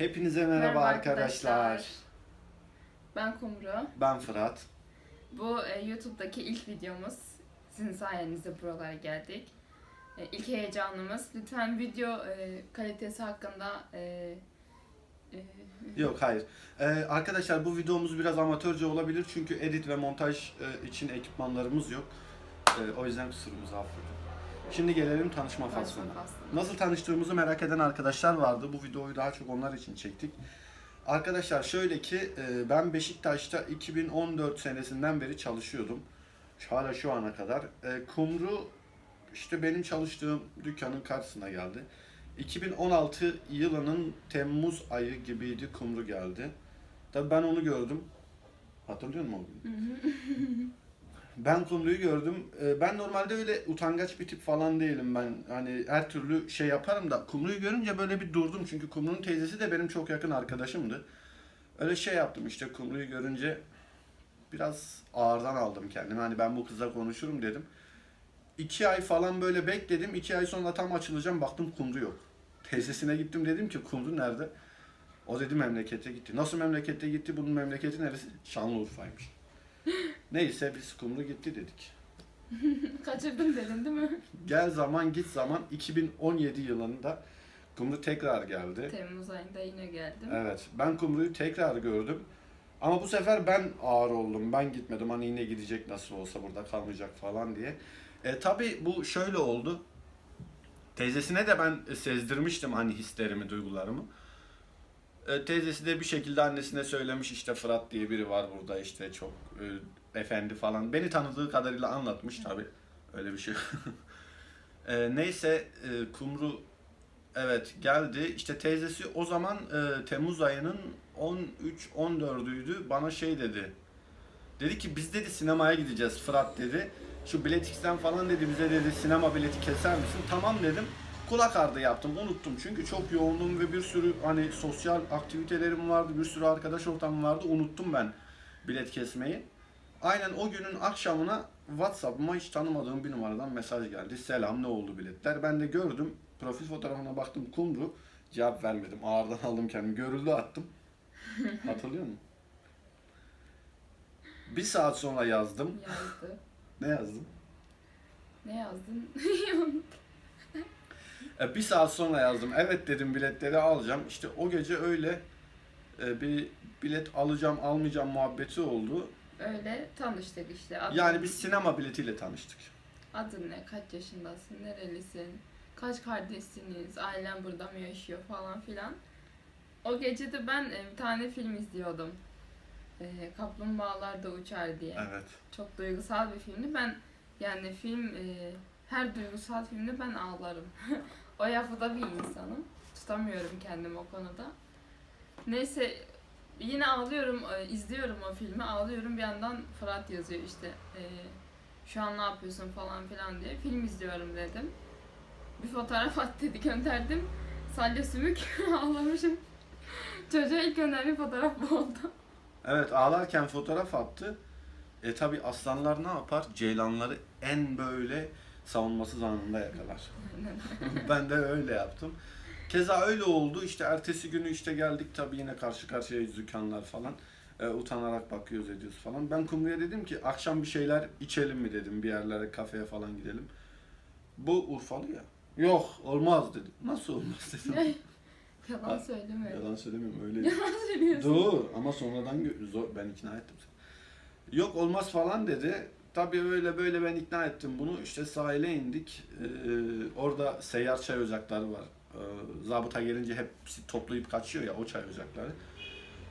Hepinize merhaba, arkadaşlar. Ben Kumru. Ben Fırat. Bu e, YouTube'daki ilk videomuz. Sizin sayenizde buralara geldik. E, ilk heyecanımız. Lütfen video e, kalitesi hakkında e, e, Yok hayır. Ee, arkadaşlar bu videomuz biraz amatörce olabilir çünkü edit ve montaj e, için ekipmanlarımız yok. E, o yüzden kusurumuzu affedin. Şimdi gelelim tanışma faslına. faslına. Nasıl tanıştığımızı merak eden arkadaşlar vardı. Bu videoyu daha çok onlar için çektik. Arkadaşlar şöyle ki e, ben Beşiktaş'ta 2014 senesinden beri çalışıyordum. Hala şu ana kadar. E, Kumru işte benim çalıştığım dükkanın karşısına geldi. 2016 yılının Temmuz ayı gibiydi Kumru geldi. Tabii ben onu gördüm. Hatırlıyor musun o günü? Ben Kumru'yu gördüm. Ee, Ben normalde öyle utangaç bir tip falan değilim ben. Hani her türlü şey yaparım da Kumru'yu görünce böyle bir durdum. Çünkü Kumru'nun teyzesi de benim çok yakın arkadaşımdı. Öyle şey yaptım işte Kumru'yu görünce biraz ağırdan aldım kendimi. Hani ben bu kızla konuşurum dedim. İki ay falan böyle bekledim. İki ay sonra tam açılacağım baktım Kumru yok. Teyzesine gittim dedim ki Kumru nerede? O dedi memlekete gitti. Nasıl memlekete gitti? Bunun memleketi neresi? Şanlıurfa'ymış. Neyse biz Kumru gitti dedik. Kaçırdım dedin değil mi? Gel zaman git zaman 2017 yılında Kumru tekrar geldi. Temmuz ayında yine geldim. Evet ben Kumru'yu tekrar gördüm. Ama bu sefer ben ağır oldum. Ben gitmedim. Hani yine gidecek nasıl olsa burada kalmayacak falan diye. E tabi bu şöyle oldu. Teyzesine de ben sezdirmiştim hani hislerimi, duygularımı. E, teyzesi de bir şekilde annesine söylemiş işte Fırat diye biri var burada işte çok e, efendi falan. Beni tanıdığı kadarıyla anlatmış tabi. Öyle bir şey. E, neyse e, Kumru evet geldi. İşte teyzesi o zaman e, Temmuz ayının 13-14'üydü bana şey dedi. Dedi ki biz dedi sinemaya gideceğiz Fırat dedi. Şu biletix'ten falan dedi bize dedi sinema bileti keser misin? Tamam dedim. Kulak ardı yaptım unuttum çünkü çok yoğundum ve bir sürü hani sosyal aktivitelerim vardı bir sürü arkadaş ortamım vardı unuttum ben bilet kesmeyi. Aynen o günün akşamına Whatsapp'ıma hiç tanımadığım bir numaradan mesaj geldi. Selam ne oldu biletler? Ben de gördüm. Profil fotoğrafına baktım Kumru. Cevap vermedim. Ağırdan aldım kendimi. Görüldü attım. Hatırlıyor musun? Bir saat sonra yazdım. Yazdı. Ne yazdım? Ne yazdın? E, bir saat sonra yazdım. Evet dedim biletleri alacağım. İşte o gece öyle e, bir bilet alacağım almayacağım muhabbeti oldu. Öyle tanıştık işte. Adın, Yani biz sinema biletiyle tanıştık. Adın ne? Kaç yaşındasın? Nerelisin? Kaç kardeşsiniz? Ailen burada mı yaşıyor falan filan. O gece de ben e, bir tane film izliyordum. E, Kaplumbağalar da Uçar diye. Evet. Çok duygusal bir filmdi. Ben yani film e, her duygusal filmde ben ağlarım. o yapıda bir insanım. Tutamıyorum kendimi o konuda. Neyse yine ağlıyorum, e, izliyorum o filmi, ağlıyorum. Bir yandan Fırat yazıyor işte e, şu an ne yapıyorsun falan filan diye. Film izliyorum dedim. Bir fotoğraf at dedi gönderdim. Salya sümük ağlamışım. Çocuğa ilk gönderdiğim fotoğraf bu oldu. Evet ağlarken fotoğraf attı. E tabi aslanlar ne yapar? Ceylanları en böyle savunmasız anında yakalar. ben de öyle yaptım. Keza öyle oldu. İşte ertesi günü işte geldik tabii yine karşı karşıyayız dükkanlar falan. E, utanarak bakıyoruz ediyoruz falan. Ben Kumru'ya dedim ki akşam bir şeyler içelim mi dedim. Bir yerlere kafeye falan gidelim. Bu Urfalı ya. Yok olmaz dedi. Nasıl olmaz dedim. Yalan söyleme. Yalan söylemiyorum öyle. Yalan söylüyorsun. Dur ama sonradan gö- zor, ben ikna ettim seni. Yok olmaz falan dedi. Tabii öyle böyle ben ikna ettim bunu. İşte sahile indik. Ee, orada seyyar çay ocakları var. Ee, zabıta gelince hepsi toplayıp kaçıyor ya o çay ocakları.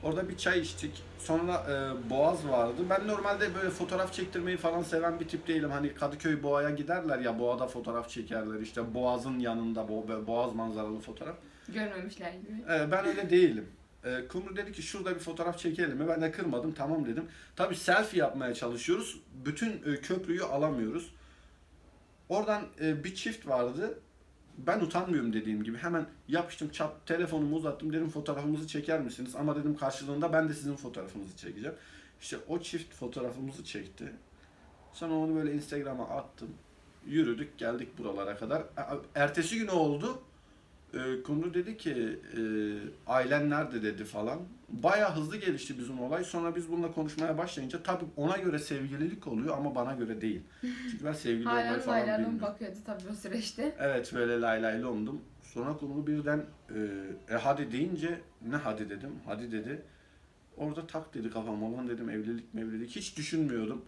Orada bir çay içtik. Sonra e, Boğaz vardı. Ben normalde böyle fotoğraf çektirmeyi falan seven bir tip değilim. Hani Kadıköy Boğa'ya giderler ya Boğa'da fotoğraf çekerler. İşte Boğaz'ın yanında Bo- Boğaz manzaralı fotoğraf. Görmemişler gibi. Ee, ben öyle değilim. Ee, Kumru dedi ki şurada bir fotoğraf çekelim mi? Ben de kırmadım tamam dedim. Tabii selfie yapmaya çalışıyoruz. Bütün e, köprüyü alamıyoruz. Oradan e, bir çift vardı. Ben utanmıyorum dediğim gibi. Hemen yapıştım çap telefonumu uzattım dedim fotoğrafımızı çeker misiniz? Ama dedim karşılığında ben de sizin fotoğrafınızı çekeceğim. İşte o çift fotoğrafımızı çekti. Sonra onu böyle Instagram'a attım. Yürüdük geldik buralara kadar. Ertesi gün oldu. E, Kumru dedi ki e, ailen nerede dedi falan. Baya hızlı gelişti bizim olay. Sonra biz bununla konuşmaya başlayınca tabii ona göre sevgililik oluyor ama bana göre değil. Çünkü ben sevgili olmayı falan bilmiyorum. bakıyordu tabii o süreçte. Evet böyle lay lay lomdum. Sonra Kumru birden e, e hadi deyince ne hadi dedim. Hadi dedi. Orada tak dedi kafam olan dedim evlilik mevlilik hiç düşünmüyordum.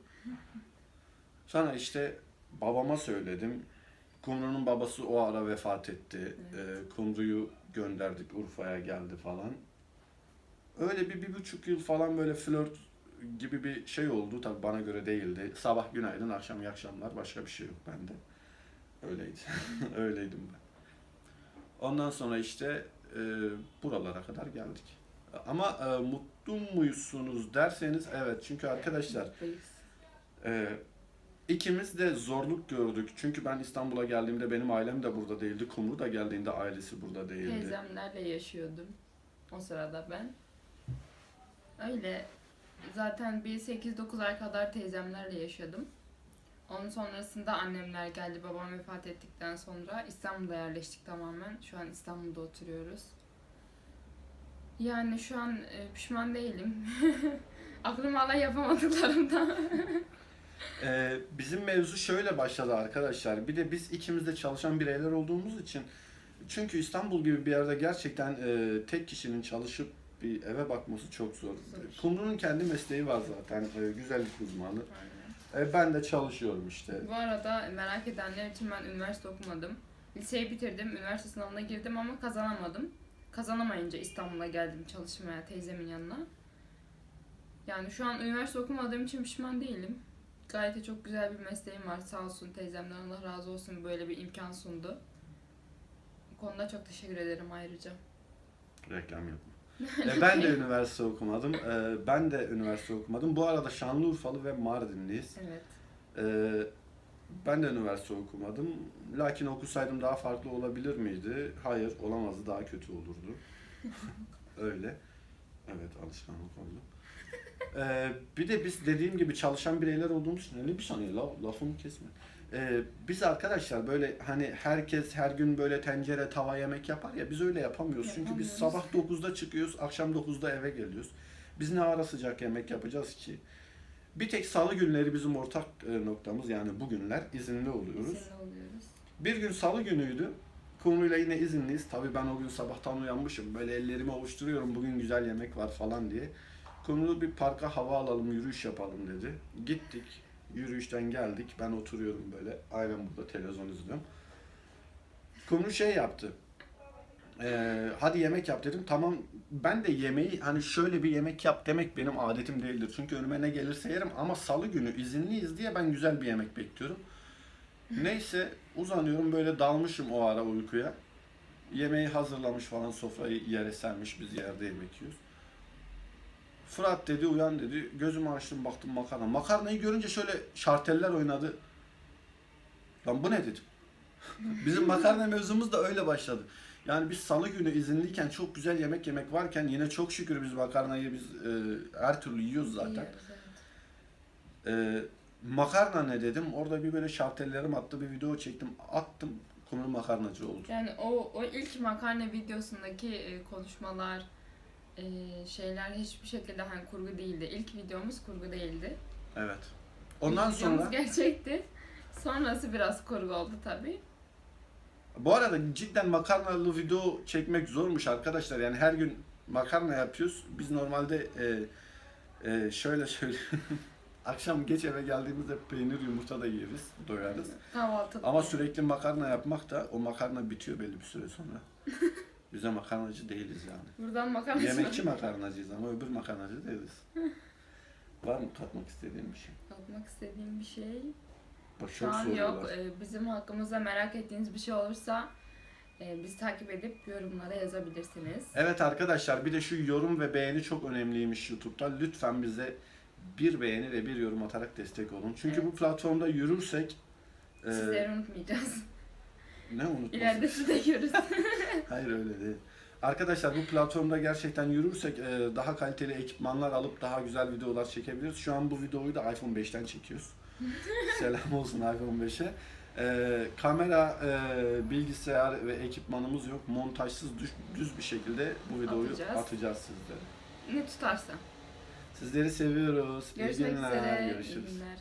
Sonra işte babama söyledim. Kumru'nun babası o ara vefat etti. Evet. E, Kumru'yu gönderdik Urfa'ya geldi falan. Öyle bir, bir buçuk yıl falan böyle flört gibi bir şey oldu. Tabii bana göre değildi. Sabah günaydın, akşam iyi akşamlar. Başka bir şey yok bende. Öyleydi. Öyleydim ben. Ondan sonra işte e, buralara kadar geldik. Ama e, mutlu muysunuz derseniz evet. Çünkü arkadaşlar Mutluyuz. İkimiz de zorluk gördük. Çünkü ben İstanbul'a geldiğimde benim ailem de burada değildi. Kumru da geldiğinde ailesi burada değildi. Teyzemlerle yaşıyordum. O sırada ben. Öyle. Zaten bir 8-9 ay kadar teyzemlerle yaşadım. Onun sonrasında annemler geldi. Babam vefat ettikten sonra İstanbul'da yerleştik tamamen. Şu an İstanbul'da oturuyoruz. Yani şu an e, pişman değilim. Aklım hala yapamadıklarımdan. Ee, bizim mevzu şöyle başladı arkadaşlar. Bir de biz ikimiz de çalışan bireyler olduğumuz için çünkü İstanbul gibi bir yerde gerçekten e, tek kişinin çalışıp bir eve bakması çok zor. Zor. Kumru'nun kendi mesleği var zaten. e, güzellik uzmanı. E, ben de çalışıyorum işte. Bu arada merak edenler için ben üniversite okumadım. Liseyi bitirdim, üniversite sınavına girdim ama kazanamadım. Kazanamayınca İstanbul'a geldim çalışmaya teyzemin yanına. Yani şu an üniversite okumadığım için pişman değilim. Gayet de çok güzel bir mesleğim var. Sağ olsun teyzemden Allah razı olsun böyle bir imkan sundu. Bu konuda çok teşekkür ederim ayrıca. Reklam yapma. E, ben de üniversite okumadım. E, ben de üniversite okumadım. Bu arada Şanlıurfalı ve Mardinliyiz. Evet. E, ben de üniversite okumadım. Lakin okusaydım daha farklı olabilir miydi? Hayır, olamazdı. Daha kötü olurdu. Öyle. Evet, alışkanlık oldu. E, bir de biz dediğim gibi çalışan bireyler olduğumuz için, ne bir saniye la, lafımı kesme. E, biz arkadaşlar böyle hani herkes her gün böyle tencere, tava yemek yapar ya biz öyle yapamıyoruz. Çünkü biz sabah 9'da çıkıyoruz, akşam 9'da eve geliyoruz. Biz ne ara sıcak yemek yapacağız ki? Bir tek salı günleri bizim ortak e, noktamız yani bugünler izinli oluyoruz. Oluyoruz. Bir gün salı günüydü. Kumru'yla yine izinliyiz. Tabii ben o gün sabahtan uyanmışım. Böyle ellerimi ovuşturuyorum bugün güzel yemek var falan diye. Kumru bir parka hava alalım, yürüyüş yapalım dedi. Gittik. Yürüyüşten geldik. Ben oturuyorum böyle. Aynen burada televizyon izliyorum. Kumru şey yaptı. Ee, hadi yemek yap dedim. Tamam ben de yemeği hani şöyle bir yemek yap demek benim adetim değildir. Çünkü önüme ne gelirse yerim ama salı günü izinliyiz diye ben güzel bir yemek bekliyorum. Neyse uzanıyorum böyle dalmışım o ara uykuya. Yemeği hazırlamış falan sofrayı yere sermiş biz yerde yemek yiyoruz. Fırat dedi uyan dedi. Gözümü açtım baktım makarna. Makarnayı görünce şöyle şarteller oynadı. Lan bu ne dedim. Bizim makarna mevzumuz da öyle başladı. Yani biz salı günü izinliyken çok güzel yemek yemek varken yine çok şükür biz makarnayı biz e, her türlü yiyoruz zaten. Ee, makarna ne dedim. Orada bir böyle şartellerim attı bir video çektim. Attım. Kumru makarnacı oldu. Yani o o ilk makarna videosundaki e, konuşmalar e, şeyler hiçbir şekilde hani kurgu değildi. İlk videomuz kurgu değildi. Evet. Ondan İlk videomuz sonra gerçekti. Sonrası biraz kurgu oldu tabi. bu arada cidden makarnalı video çekmek zormuş arkadaşlar. Yani her gün makarna yapıyoruz. Biz normalde e, e, şöyle söyleyeyim. Akşam geç eve geldiğimizde peynir yumurta da yeriz, doyarız. Kahvaltı. Ama sürekli makarna yapmak da o makarna bitiyor belli bir süre sonra. Biz de makarnacı değiliz yani. Buradan makarna Yemekçi makarnacıyız ama öbür makarnacı değiliz. Var mı katmak istediğin bir şey? Yapmak istediğim bir şey. Bak Şu çok an soruyorlar. yok. E, bizim hakkımızda merak ettiğiniz bir şey olursa e, bizi takip edip yorumlara yazabilirsiniz. Evet arkadaşlar bir de şu yorum ve beğeni çok önemliymiş YouTube'da. Lütfen bize bir beğeni ve bir yorum atarak destek olun. Çünkü Evet. bu platformda yürürsek e, Sizleri unutmayacağız. ne unutmasın? İleride sizi de görürüz. Hayır öyle değil. Arkadaşlar bu platformda gerçekten yürürsek e, daha kaliteli ekipmanlar alıp daha güzel videolar çekebiliriz. Şu an bu videoyu da iPhone 5'ten çekiyoruz. Selam olsun iPhone 5'e. Ee, kamera, e, bilgisayar ve ekipmanımız yok. Montajsız düz, düz bir şekilde bu videoyu Atacağız. atacağız sizlere. Ne tutarsa. Sizleri seviyoruz. İyi Görüşmek üzere. İyi Görüşürüz. günler.